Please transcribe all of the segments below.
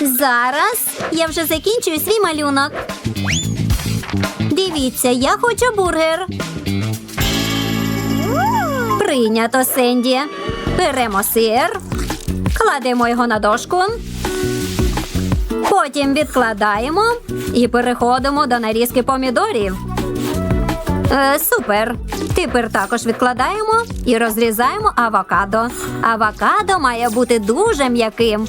Зараз я вже закінчую свій малюнок. Дивіться, я хочу бургер. Прийнято, Сенді. Беремо сир, кладемо його на дошку. Потім відкладаємо і переходимо до нарізки помідорів. Е, супер. Тепер також відкладаємо і розрізаємо авокадо. Авокадо має бути дуже м'яким.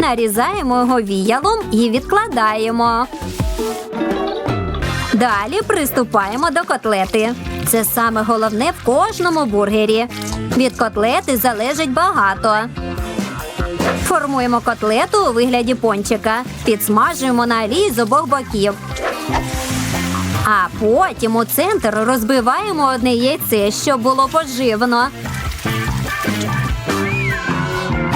Нарізаємо його віялом і відкладаємо. Далі приступаємо до котлети. Це саме головне в кожному бургері. Від котлети залежить багато. Формуємо котлету у вигляді пончика. Підсмажуємо на олії з обох боків. А потім у центр розбиваємо одне яйце, щоб було поживно.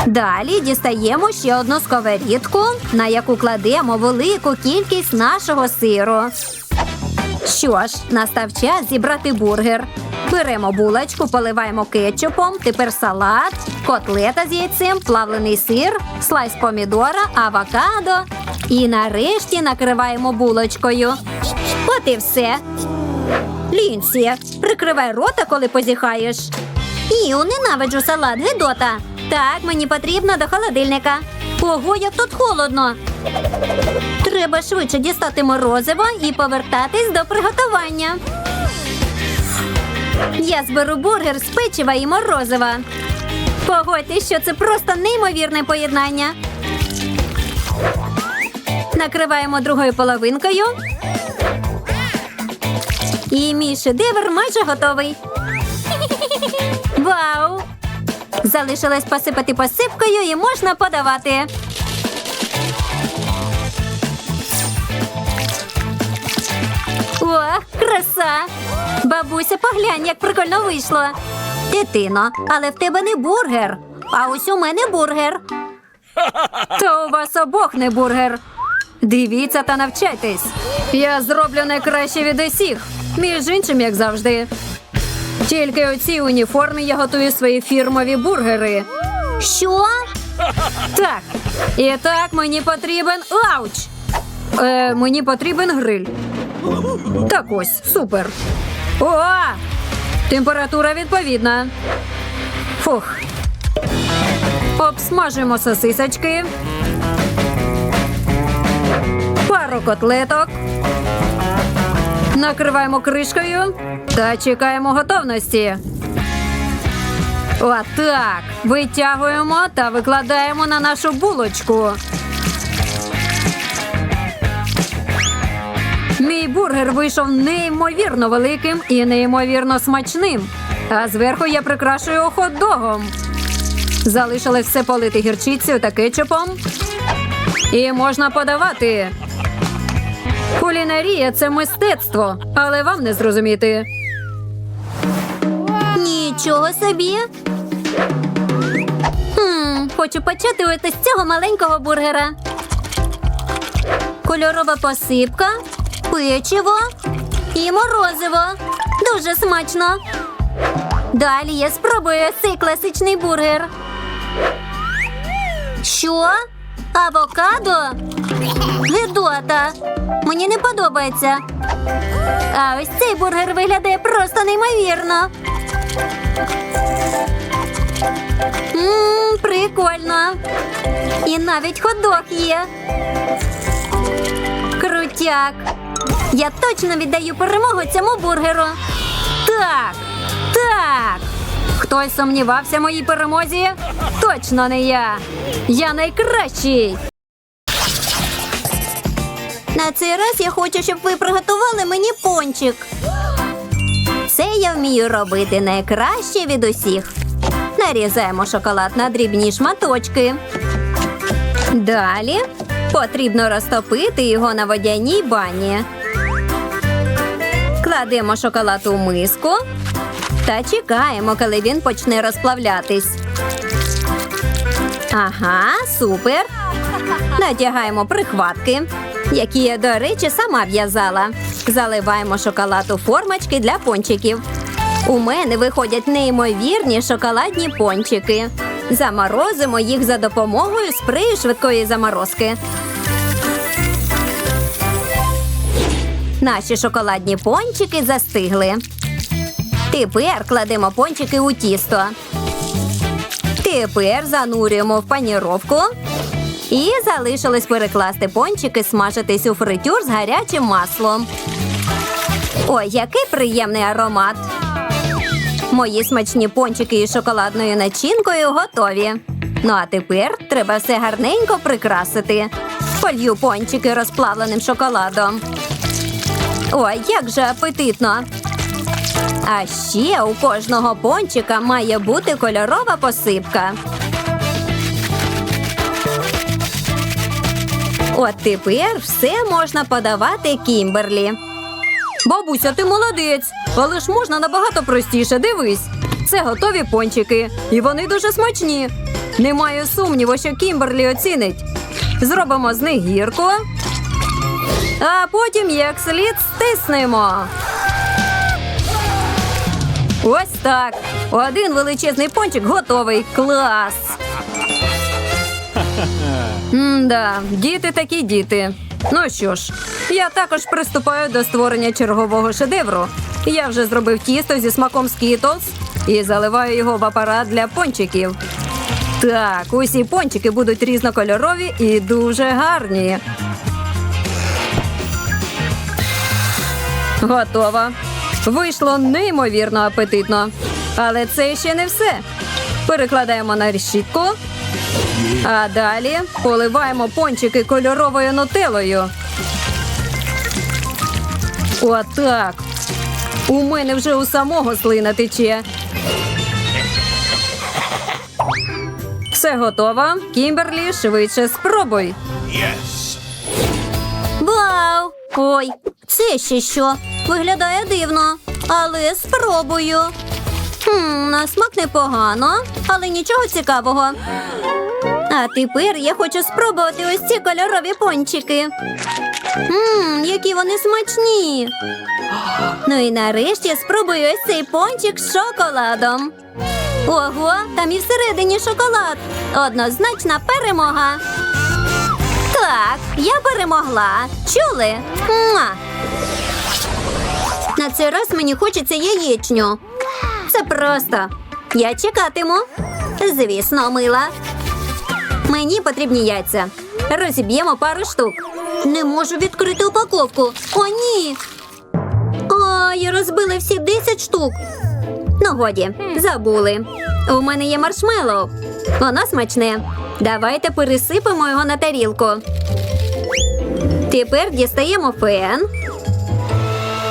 Далі дістаємо ще одну сковорідку, на яку кладемо велику кількість нашого сиру. Що ж, настав час зібрати бургер. Беремо булочку, поливаємо кетчупом, тепер салат, котлета з яйцем, плавлений сир, слайс помідора, авокадо. І нарешті накриваємо булочкою. От і все. Лінсі, прикривай рота, коли позіхаєш. Іу, ненавиджу салат, Гедота. Так, мені потрібно до холодильника. Ого, як тут холодно. Треба швидше дістати морозиво і повертатись до приготування. Я зберу бургер з печива і морозива. Погодьтесь, що це просто неймовірне поєднання. Накриваємо другою половинкою. І мій шедевр майже готовий. Вау! Залишилось посипати посипкою і можна подавати. О, краса! Бабуся, поглянь, як прикольно вийшло. Дитино, але в тебе не бургер. А ось у мене бургер. Та у вас обох не бургер. Дивіться та навчайтесь. Я зроблю найкраще від усіх. Між іншим, як завжди. Тільки у цій уніформі я готую свої фірмові бургери. Що? Так. І так мені потрібен ауч. Е, мені потрібен гриль. Так ось, супер. О! Температура відповідна. Фух. Обсмажуємо сосисочки. Пару котлеток. Накриваємо кришкою та чекаємо готовності. Отак. Витягуємо та викладаємо на нашу булочку. Мій бургер вийшов неймовірно великим і неймовірно смачним. А зверху я прикрашую хот-догом. Залишилось все полити гірчицею та кетчупом. І можна подавати. Кулінарія це мистецтво, але вам не зрозуміти. Нічого собі. Хм, хочу почати ось з цього маленького бургера. Кольорова посипка, печиво і морозиво. Дуже смачно. Далі я спробую цей класичний бургер. Що? Авокадо? Гедота. Мені не подобається. А ось цей бургер виглядає просто неймовірно. Ммм, прикольно. І навіть ходок є. Крутяк. Я точно віддаю перемогу цьому бургеру. Так, так. Хтось сумнівався в моїй перемозі? Точно не я. Я найкращий. Цей раз я хочу, щоб ви приготували мені пончик. Це я вмію робити найкраще від усіх. Нарізаємо шоколад на дрібні шматочки. Далі потрібно розтопити його на водяній бані. Кладемо шоколад у миску та чекаємо, коли він почне розплавлятись. Ага, супер. Надягаємо прихватки, які я, до речі, сама в'язала. Заливаємо шоколад у формочки для пончиків. У мене виходять неймовірні шоколадні пончики. Заморозимо їх за допомогою спрею швидкої заморозки. Наші шоколадні пончики застигли. Тепер кладемо пончики у тісто. Тепер занурюємо в паніровку. І залишилось перекласти пончики, смажитись у фритюр з гарячим маслом. Ой, який приємний аромат! Мої смачні пончики із шоколадною начинкою готові. Ну а тепер треба все гарненько прикрасити. Полью пончики розплавленим шоколадом. Ой, як же апетитно! А ще у кожного пончика має бути кольорова посипка. От тепер все можна подавати Кімберлі. Бабуся, ти молодець, але ж можна набагато простіше. Дивись. Це готові пончики, і вони дуже смачні. Немає сумніву, що Кімберлі оцінить. Зробимо з них гірку, а потім як слід стиснемо. Ось так. Один величезний пончик готовий. Клас. М-да, діти такі діти. Ну що ж, я також приступаю до створення чергового шедевру. Я вже зробив тісто зі смаком Skittles і заливаю його в апарат для пончиків. Так, усі пончики будуть різнокольорові і дуже гарні. Готово. Вийшло неймовірно апетитно. Але це ще не все. Перекладаємо на решітку. А далі поливаємо пончики кольоровою нутелою. Отак. У мене вже у самого слина тече. Все готово. Кімберлі, швидше спробуй. Yes. Вау! Ой, це ще що? Виглядає дивно, але спробую. Хм, на смак непогано, але нічого цікавого. А тепер я хочу спробувати ось ці кольорові пончики. Ммм, які вони смачні. Ну і нарешті спробую ось цей пончик з шоколадом. Ого, там і всередині шоколад. Однозначна перемога. Так, я перемогла. Чули? Муа! На цей раз мені хочеться яєчню. Це просто. Я чекатиму. Звісно, мила. Мені потрібні яйця. Розіб'ємо пару штук. Не можу відкрити упаковку. О, ні. О, я розбила всі 10 штук. Ну, годі, забули. У мене є маршмеллоу. Воно смачне. Давайте пересипемо його на тарілку. Тепер дістаємо фен.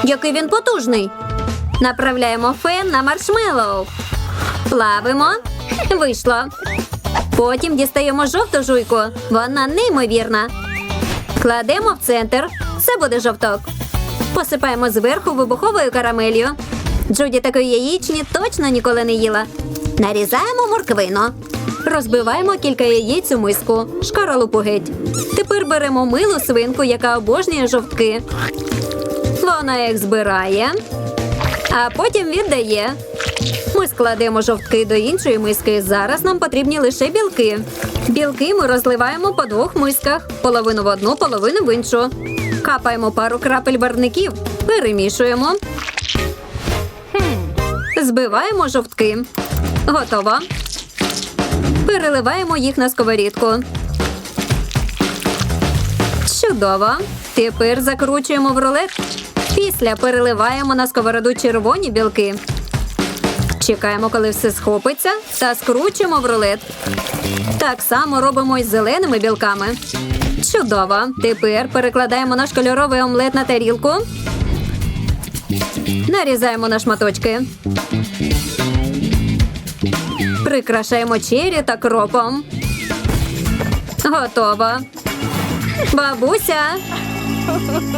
Який він потужний. Направляємо фен на маршмеллоу. Плавимо. Вийшло. Потім дістаємо жовту жуйку. Вона неймовірна. Кладемо в центр. Це буде жовток. Посипаємо зверху вибуховою карамелью. Джуді такої яєчні точно ніколи не їла. Нарізаємо морквину. Розбиваємо кілька яєць у миску. Шкаралупу геть. Тепер беремо милу свинку, яка обожнює жовтки. Вона їх збирає, а потім віддає. Ми складемо жовтки до іншої миски. Зараз нам потрібні лише білки. Білки ми розливаємо по двох мисках: половину в одну, половину в іншу. Капаємо пару крапель барників, перемішуємо. Збиваємо жовтки. Готово. Переливаємо їх на сковорідку. Чудово. Тепер закручуємо в рулет. Після переливаємо на сковороду червоні білки. Чекаємо, коли все схопиться, та скручуємо в рулет. Так само робимо із зеленими білками. Чудово. Тепер перекладаємо наш кольоровий омлет на тарілку. Нарізаємо на шматочки. Прикрашаємо чері та кропом. Готово. Бабуся.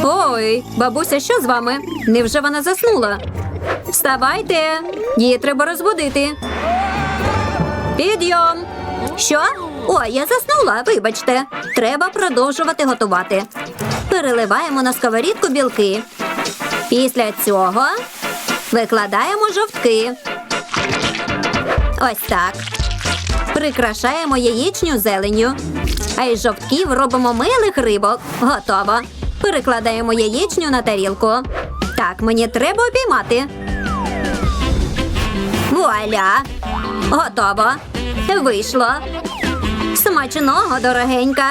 Ой, бабуся, що з вами? Невже вона заснула? Вставайте, її треба розбудити. Підйом. Що? Ой, я заснула, вибачте. Треба продовжувати готувати. Переливаємо на сковорідку білки. Після цього викладаємо жовтки. Ось так. Прикрашаємо яєчню зеленню. А із жовтків робимо милих рибок. Готово. Перекладаємо яєчню на тарілку. Так, мені треба обіймати. Вуаля! Готово. Вийшло. Смачного, дорогенька.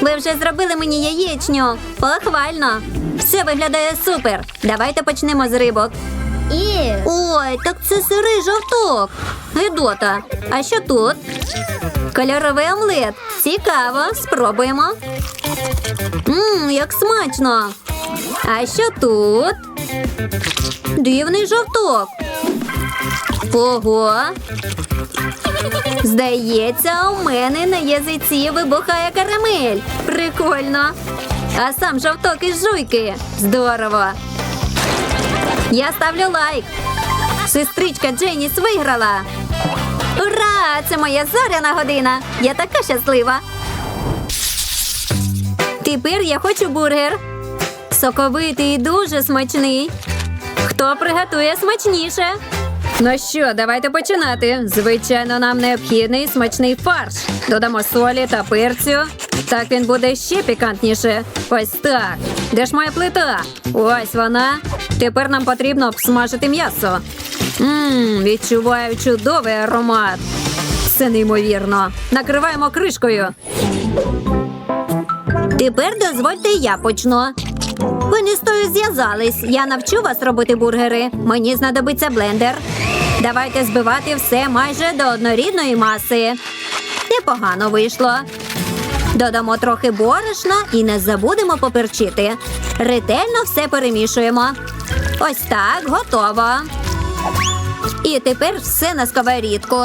Ви вже зробили мені яєчню. Похвально. Все виглядає супер. Давайте почнемо з рибок. Ой, так це сирий жовток. Гидота. А що тут? Кольоровий омлет. Цікаво, спробуємо. Мм, як смачно. А що тут? Дивний жовток. Ого. Здається, у мене на язиці вибухає карамель. Прикольно. А сам жовток із жуйки. Здорово. Я ставлю лайк. Сестричка Дженіс виграла. Ура! Це моя зоряна година. Я така щаслива. Тепер я хочу бургер. Соковитий і дуже смачний. Хто приготує смачніше? Ну що, давайте починати. Звичайно, нам необхідний смачний фарш. Додамо солі та перцю. Так він буде ще пікантніше. Ось так. Де ж моя плита? Ось вона. Тепер нам потрібно обсмажити м'ясо. Мм, відчуваю чудовий аромат. Це неймовірно. Накриваємо кришкою. Тепер дозвольте я почну. Ви не з тою зв'язались. Я навчу вас робити бургери. Мені знадобиться блендер. Давайте збивати все майже до однорідної маси. Непогано вийшло. Додамо трохи борошна і не забудемо поперчити. Ретельно все перемішуємо. Ось так, готово. І тепер все на сковорідку.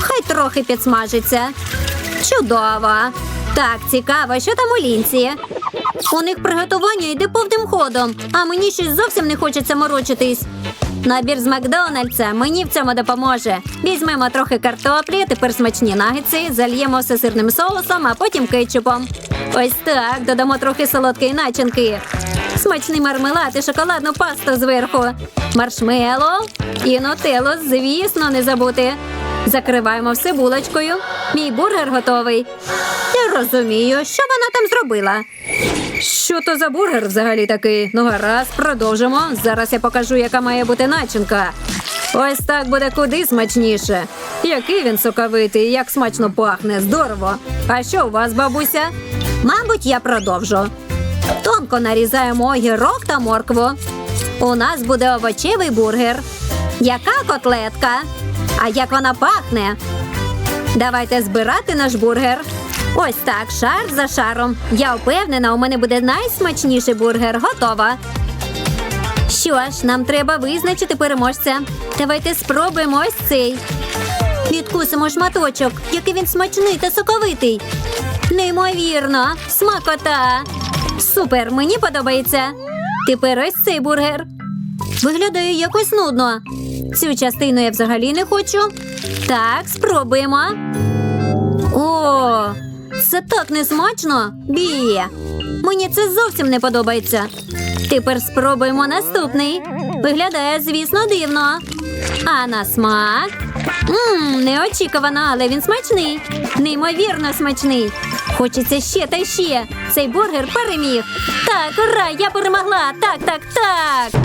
Хай трохи підсмажиться. Чудово. Так, цікаво, що там у лінці. У них приготування йде повним ходом, а мені щось зовсім не хочеться морочитись. Набір з Макдональдса мені в цьому допоможе. Візьмемо трохи картоплі, тепер смачні нагетси, зальємо все сирним соусом, а потім кетчупом. Ось так, додамо трохи солодкої начинки. Смачний мармелад і шоколадну пасту зверху. Маршмело і нутеллу, звісно, не забути. Закриваємо все булочкою. Мій бургер готовий. Я розумію, що вона там зробила. Що то за бургер взагалі такий? Ну гаразд, продовжимо. Зараз я покажу, яка має бути начинка. Ось так буде куди смачніше. Який він соковитий, як смачно пахне, здорово. А що у вас, бабуся? Мабуть, я продовжу. Тонко нарізаємо огірок та моркву. У нас буде овочевий бургер. Яка котлетка? А як вона пахне? Давайте збирати наш бургер. Ось так, шар за шаром. Я впевнена, у мене буде найсмачніший бургер. Готова. Що ж, нам треба визначити переможця. Давайте спробуємо ось цей. Відкусимо шматочок, який він смачний та соковитий. Неймовірно, смакота. Супер, мені подобається. Тепер ось цей бургер. Виглядає якось нудно. Цю частину я взагалі не хочу. Так, спробуємо. О, це так несмачно. Біє. Мені це зовсім не подобається. Тепер спробуємо наступний. Виглядає, звісно, дивно. А на смак. Мм, неочікувано, але він смачний. Неймовірно смачний. Хочеться ще та ще. Цей бургер переміг. Так, ура, я перемогла. Так, так, так.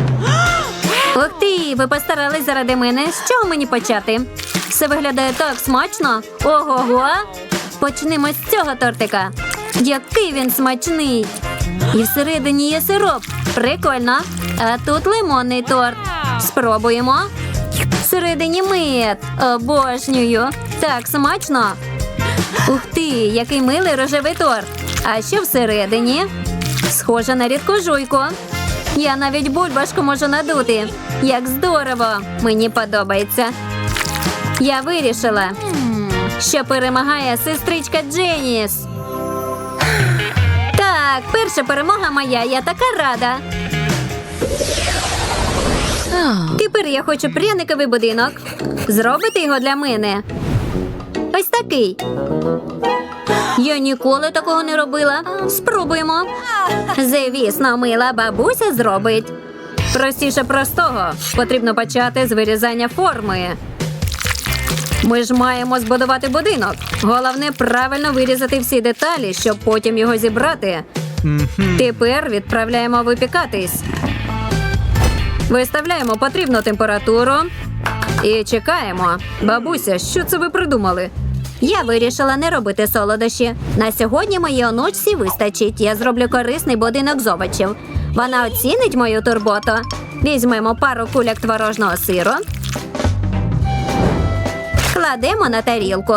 Ух ти, ви постарались заради мене. З чого мені почати? Все виглядає так смачно. Ого-го. Почнемо з цього тортика. Який він смачний. І всередині є сироп. Прикольно. А тут лимонний торт. Спробуємо. Всередині мед. Обожнюю. Так смачно. Ух ти, який милий рожевий торт. А що всередині? Схоже на рідку жуйку. Я навіть бульбашку можу надути. Як здорово! Мені подобається. Я вирішила, що перемагає сестричка Дженіс. Так, перша перемога моя, я така рада. Тепер я хочу пряниковий будинок. Зробити його для мене. Ось такий. Я ніколи такого не робила. Спробуємо. Звісно, мила бабуся зробить. Простіше простого. Потрібно почати з вирізання форми. Ми ж маємо збудувати будинок. Головне правильно вирізати всі деталі, щоб потім його зібрати. Тепер відправляємо випікатись. Виставляємо потрібну температуру і чекаємо. Бабуся, що це ви придумали? Я вирішила не робити солодощі. На сьогодні моїй онучці вистачить. Я зроблю корисний будинок з овочів. Вона оцінить мою турботу. Візьмемо пару куляк творожного сиру. Кладемо на тарілку.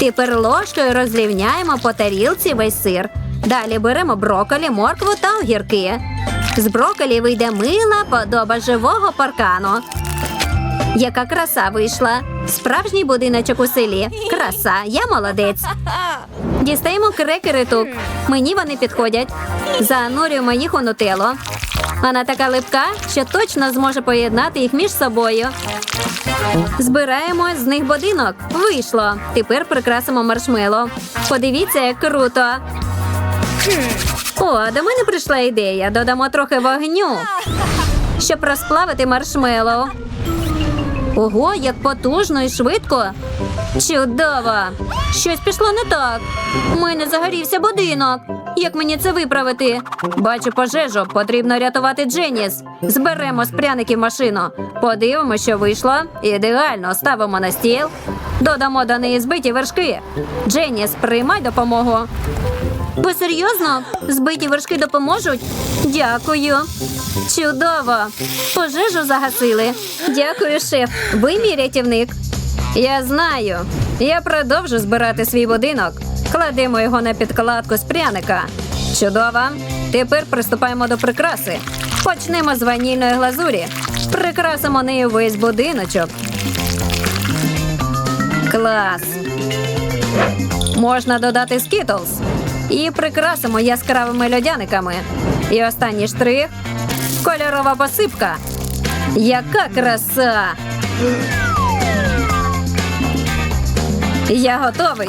Тепер ложкою розрівняємо по тарілці весь сир. Далі беремо брокколі, моркву та огірки. З брокколі вийде мила подоба живого паркану. Яка краса вийшла. Справжній будиночок у селі. Краса, я молодець. Дістаємо крекери тук. Мені вони підходять. Занурюємо їх у нутелло. Вона така липка, що точно зможе поєднати їх між собою. Збираємо з них будинок. Вийшло. Тепер прикрасимо маршмело. Подивіться, як круто. О, до мене прийшла ідея. Додамо трохи вогню, щоб розплавити маршмело. Ого, як потужно і швидко. Чудово! Щось пішло не так. У мене загорівся будинок. Як мені це виправити? Бачу пожежу, потрібно рятувати Дженіс. Зберемо з пряників машину. Подивимося, що вийшло. Ідеально ставимо на стіл. Додамо до неї збиті вершки. Дженіс, приймай допомогу. Ви серйозно? Збиті вершки допоможуть? Дякую. Чудово. Пожежу загасили. Дякую, шеф. Ви мій рятівник. Я знаю. Я продовжу збирати свій будинок. Кладемо його на підкладку з пряника. Чудово. Тепер приступаємо до прикраси. Почнемо з ванільної глазурі. Прикрасимо нею весь будиночок. Клас. Можна додати скітлз. І прикрасимо яскравими льодяниками. І останній штрих кольорова посипка. Яка краса! Я готовий.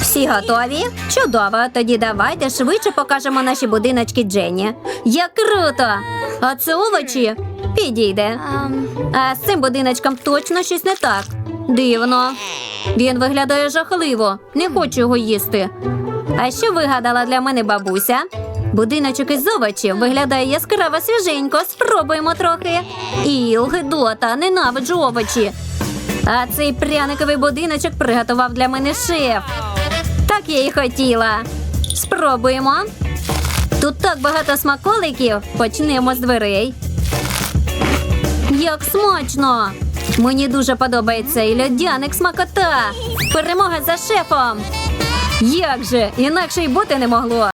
Всі готові? Чудово. Тоді давайте швидше покажемо наші будиночки Дженні. Як круто! А це овочі? Підійде. А з цим будиночком точно щось не так. Дивно. Він виглядає жахливо. Не хочу його їсти. А що вигадала для мене бабуся? Будиночок із овочів виглядає яскраво свіженько. Спробуємо трохи. Іл, гидота, ненавиджу овочі. А цей пряниковий будиночок приготував для мене шеф. Так я і хотіла. Спробуємо. Тут так багато смаколиків. Почнемо з дверей. Як смачно! Мені дуже подобається і льодяник смакота. Перемога за шефом. Як же, інакше й бути не могло.